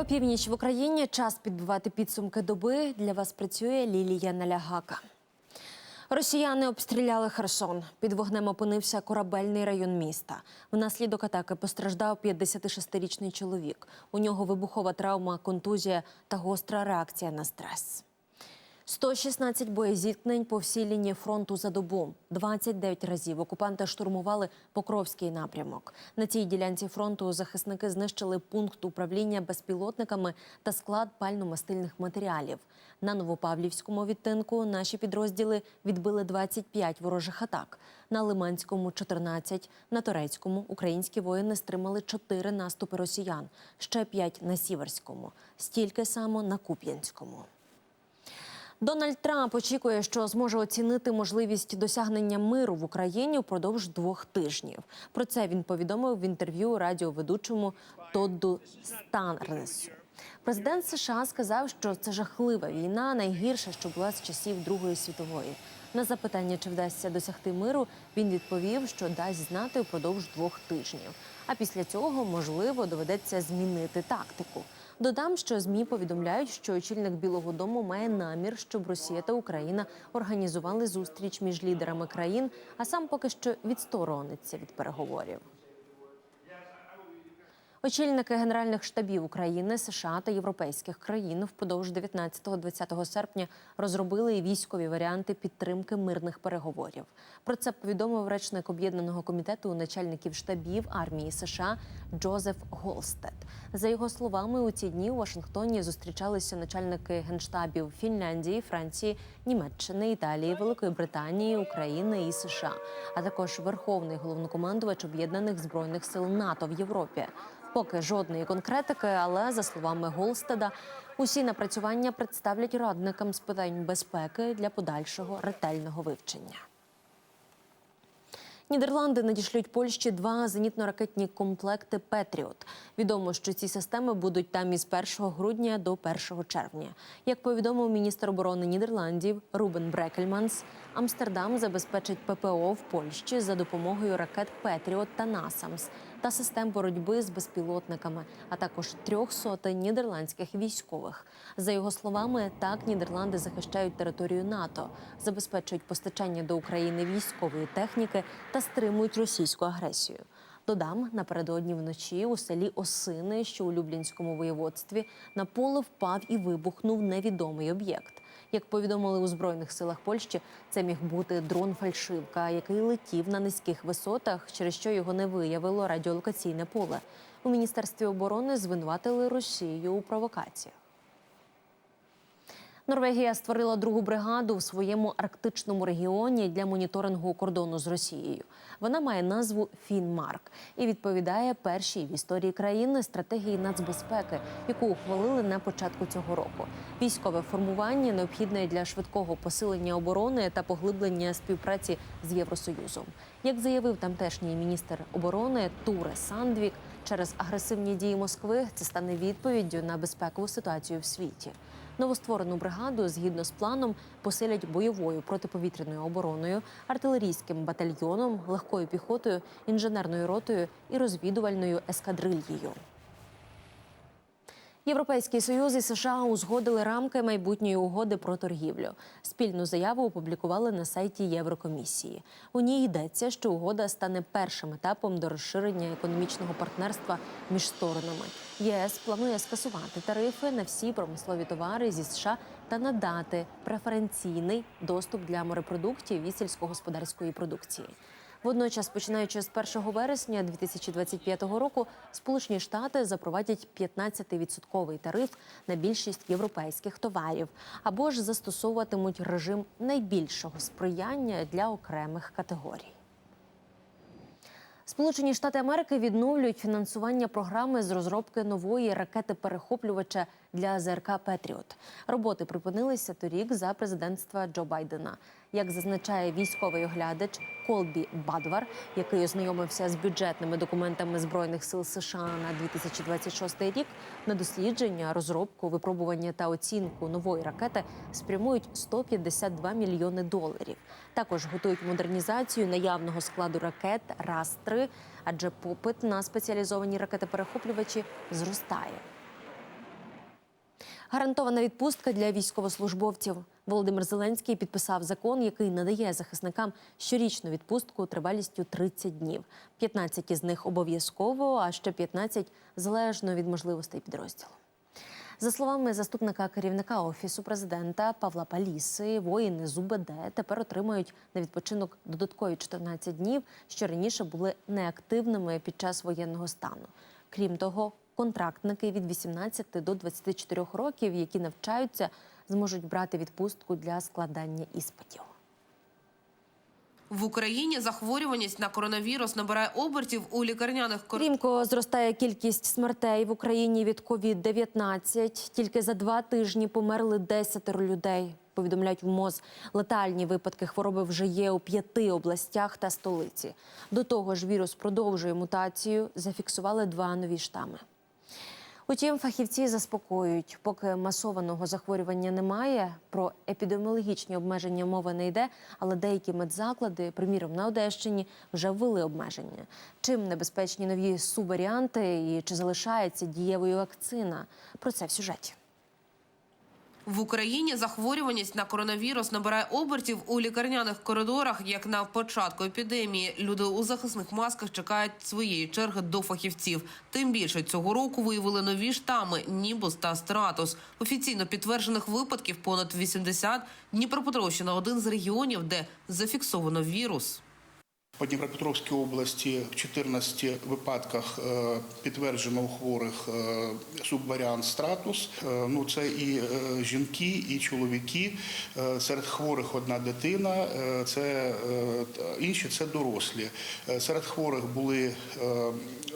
Опівніч в Україні час підбивати підсумки доби. Для вас працює Лілія Налягака. Росіяни обстріляли Херсон. Під вогнем опинився корабельний район міста. Внаслідок атаки постраждав 56-річний чоловік. У нього вибухова травма, контузія та гостра реакція на стрес. 116 боєзіткнень по всій лінії фронту за добу. 29 разів окупанти штурмували Покровський напрямок. На цій ділянці фронту захисники знищили пункт управління безпілотниками та склад пально-мастильних матеріалів. На Новопавлівському відтинку наші підрозділи відбили 25 ворожих атак. На Лиманському 14, на Торецькому українські воїни стримали 4 наступи росіян, ще 5 на Сіверському, стільки само на Куп'янському. Дональд Трамп очікує, що зможе оцінити можливість досягнення миру в Україні впродовж двох тижнів. Про це він повідомив в інтерв'ю радіоведучому Тодду Станресу. Президент США сказав, що це жахлива війна, найгірша, що була з часів Другої світової. На запитання, чи вдасться досягти миру, він відповів, що дасть знати впродовж двох тижнів. А після цього, можливо, доведеться змінити тактику. Додам, що змі повідомляють, що очільник Білого Дому має намір, щоб Росія та Україна організували зустріч між лідерами країн, а сам поки що відсторониться від переговорів. Очільники генеральних штабів України, США та європейських країн впродовж 19-20 серпня розробили військові варіанти підтримки мирних переговорів. Про це повідомив речник об'єднаного комітету начальників штабів армії США Джозеф Голстед. За його словами, у ці дні у Вашингтоні зустрічалися начальники генштабів Фінляндії, Франції, Німеччини, Італії, Великої Британії, України і США, а також Верховний головнокомандувач об'єднаних збройних сил НАТО в Європі. Поки жодної конкретики, але за словами Голстеда, усі напрацювання представлять радникам з питань безпеки для подальшого ретельного вивчення. Нідерланди надішлють Польщі два зенітно-ракетні комплекти Петріот. Відомо, що ці системи будуть там із 1 грудня до 1 червня. Як повідомив міністр оборони Нідерландів Рубен Брекельманс, Амстердам забезпечить ППО в Польщі за допомогою ракет Петріот та Насамс та систем боротьби з безпілотниками, а також трьох сотень нідерландських військових. За його словами, так Нідерланди захищають територію НАТО, забезпечують постачання до України військової техніки та стримують російську агресію. Додам напередодні вночі у селі Осини, що у Люблінському воєводстві, на поле впав і вибухнув невідомий об'єкт. Як повідомили у збройних силах Польщі, це міг бути дрон-фальшивка, який летів на низьких висотах, через що його не виявило радіолокаційне поле. У міністерстві оборони звинуватили Росію у провокаціях. Норвегія створила другу бригаду в своєму арктичному регіоні для моніторингу кордону з Росією. Вона має назву Фінмарк і відповідає першій в історії країни стратегії нацбезпеки, яку ухвалили на початку цього року. Військове формування необхідне для швидкого посилення оборони та поглиблення співпраці з Євросоюзом. Як заявив тамтешній міністр оборони Туре Сандвік, через агресивні дії Москви це стане відповіддю на безпекову ситуацію в світі. Новостворену бригаду згідно з планом посилять бойовою протиповітряною обороною, артилерійським батальйоном, легкою піхотою, інженерною ротою і розвідувальною ескадрильєю. Європейський союз і США узгодили рамки майбутньої угоди про торгівлю. Спільну заяву опублікували на сайті Єврокомісії. У ній йдеться, що угода стане першим етапом до розширення економічного партнерства між сторонами. ЄС планує скасувати тарифи на всі промислові товари зі США та надати преференційний доступ для морепродуктів і сільськогосподарської продукції. Водночас, починаючи з 1 вересня 2025 року, Сполучені Штати запровадять 15-відсотковий тариф на більшість європейських товарів або ж застосовуватимуть режим найбільшого сприяння для окремих категорій. Сполучені Штати Америки відновлюють фінансування програми з розробки нової ракети-перехоплювача для ЗРК Петріот. Роботи припинилися торік за президентства Джо Байдена. Як зазначає військовий оглядач Колбі Бадвар, який ознайомився з бюджетними документами збройних сил США на 2026 рік, на дослідження, розробку, випробування та оцінку нової ракети спрямують 152 мільйони доларів. Також готують модернізацію наявного складу ракет РАС-3, адже попит на спеціалізовані ракети-перехоплювачі зростає. Гарантована відпустка для військовослужбовців. Володимир Зеленський підписав закон, який надає захисникам щорічну відпустку тривалістю 30 днів. 15 із них обов'язково, а ще 15 залежно від можливостей підрозділу. За словами заступника керівника офісу президента Павла Паліси, воїни з УБД тепер отримають на відпочинок додаткові 14 днів, що раніше були неактивними під час воєнного стану. Крім того, контрактники від 18 до 24 років, які навчаються, зможуть брати відпустку для складання іспитів. В Україні захворюваність на коронавірус набирає обертів у лікарняних кор... Рімко зростає кількість смертей в Україні від COVID-19. Тільки за два тижні померли 10 людей. Повідомляють в МОЗ. Летальні випадки хвороби вже є у п'яти областях та столиці. До того ж, вірус продовжує мутацію. Зафіксували два нові штами. Утім, фахівці заспокоюють, поки масованого захворювання немає. Про епідеміологічні обмеження мови не йде, але деякі медзаклади, приміром на Одещині, вже ввели обмеження. Чим небезпечні нові субваріанти і чи залишається дієвою вакцина? Про це в сюжеті. В Україні захворюваність на коронавірус набирає обертів у лікарняних коридорах. Як на початку епідемії, люди у захисних масках чекають своєї черги до фахівців. Тим більше цього року виявили нові штами Нібус та Стратус. Офіційно підтверджених випадків понад 80. Дніпропетровщина один з регіонів, де зафіксовано вірус. По Дніпропетровській області в 14 випадках е, підтверджено у хворих е, субваріант стратус. Е, Ну це і жінки, і чоловіки. Серед хворих одна дитина. Це інші це дорослі. Серед хворих були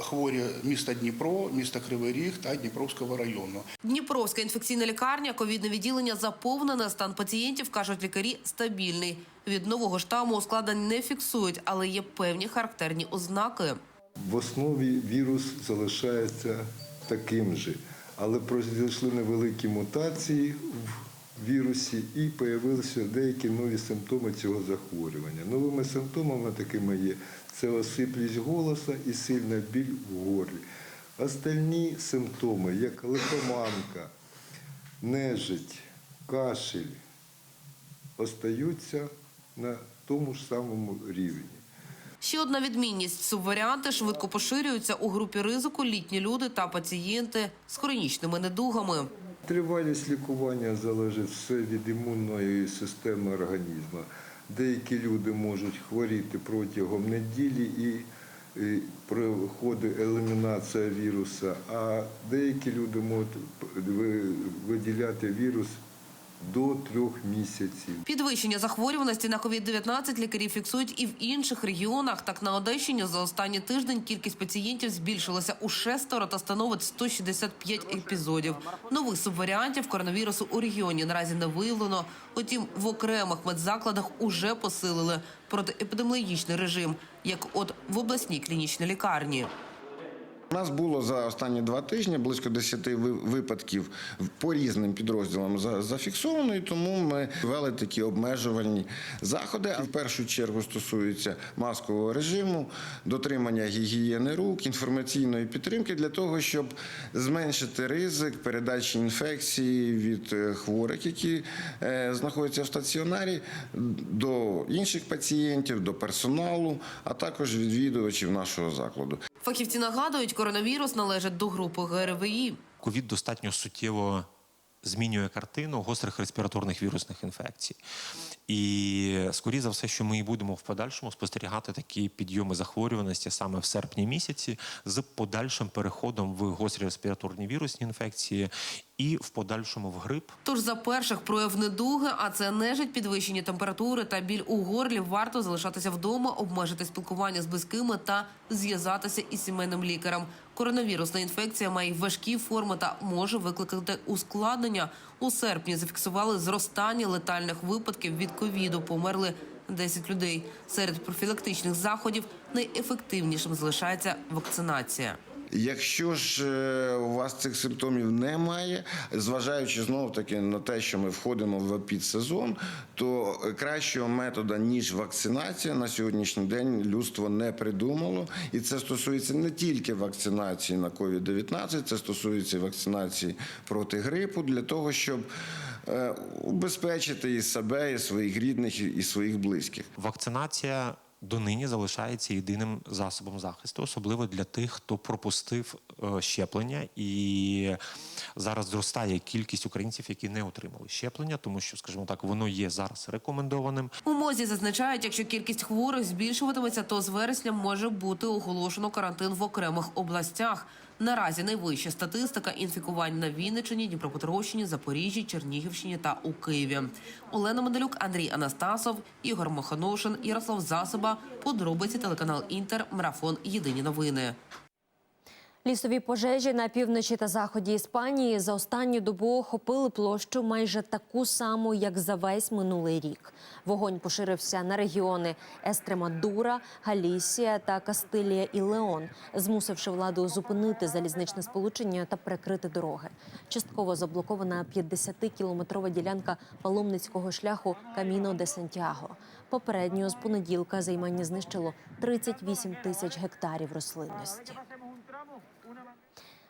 хворі міста Дніпро, міста Кривий Ріг та Дніпровського району. Дніпровська інфекційна лікарня, ковідне відділення заповнене. Стан пацієнтів кажуть лікарі стабільний. Від нового штаму ускладнень не фіксують, але є певні характерні ознаки. В основі вірус залишається таким же, але пройшли невеликі мутації в вірусі і появилися деякі нові симптоми цього захворювання. Новими симптомами такими є це осиплість голоса і сильна біль в горлі. Остальні симптоми, як лихоманка, нежить, кашель, остаються на тому ж самому рівні. Ще одна відмінність: субваріанти швидко поширюються у групі ризику літні люди та пацієнти з хронічними недугами. Тривалість лікування залежить все від імунної системи організму. Деякі люди можуть хворіти протягом неділі і, проходить елімінація віруса, а деякі люди можуть виділяти вірус до трьох місяців. Підвищення захворюваності на COVID-19 лікарі фіксують і в інших регіонах. Так на Одещині за останній тиждень кількість пацієнтів збільшилася у шестеро та становить 165 епізодів. Нових субваріантів коронавірусу у регіоні наразі не виявлено. Утім, в окремих медзакладах уже посилили протиепідеміологічний режим, як от в обласній клінічній лікарні. У нас було за останні два тижні близько 10 ви- випадків по різним підрозділам за- зафіксовано, і тому ми ввели такі обмежувальні заходи. А в першу чергу стосуються маскового режиму, дотримання гігієни рук, інформаційної підтримки для того, щоб зменшити ризик передачі інфекції від е, хворих, які е, знаходяться в стаціонарі, до інших пацієнтів, до персоналу, а також відвідувачів нашого закладу. Фахівці нагадують, коронавірус належить до групи ГРВІ. ковід достатньо суттєво змінює картину гострих респіраторних вірусних інфекцій. І скоріше за все, що ми і будемо в подальшому спостерігати такі підйоми захворюваності саме в серпні місяці з подальшим переходом в гострі респіраторні вірусні інфекції і в подальшому в грип. Тож за перших прояв недуги, а це нежить підвищені температури та біль у горлі, варто залишатися вдома, обмежити спілкування з близькими та зв'язатися із сімейним лікарем. Коронавірусна інфекція має важкі форми та може викликати ускладнення. У серпні зафіксували зростання летальних випадків від ковіду. Померли 10 людей. Серед профілактичних заходів найефективнішим залишається вакцинація. Якщо ж е, у вас цих симптомів немає, зважаючи знову таки на те, що ми входимо в підсезон, то кращого метода ніж вакцинація на сьогоднішній день людство не придумало, і це стосується не тільки вакцинації на COVID-19, це стосується вакцинації проти грипу для того, щоб е, убезпечити і себе, і своїх рідних, і своїх близьких. Вакцинація донині залишається єдиним засобом захисту, особливо для тих, хто пропустив е, щеплення, і зараз зростає кількість українців, які не отримали щеплення, тому що, скажімо так, воно є зараз рекомендованим. У мозі зазначають, якщо кількість хворих збільшуватиметься, то з вересня може бути оголошено карантин в окремих областях. Наразі найвища статистика інфікувань на Вінниччині, Дніпропетровщині, Запоріжжі, Чернігівщині та у Києві. Олена Медалюк, Андрій Анастасов, Ігор Моханошин, Ярослав Засоба. Подробиці телеканал Інтер. Марафон. Єдині новини. Лісові пожежі на півночі та заході Іспанії за останню добу охопили площу майже таку саму, як за весь минулий рік. Вогонь поширився на регіони Естремадура, Галісія та Кастилія і Леон, змусивши владу зупинити залізничне сполучення та перекрити дороги. Частково заблокована 50-кілометрова ділянка паломницького шляху Каміно де Сантьяго. Попередньо з понеділка займання знищило 38 тисяч гектарів рослинності.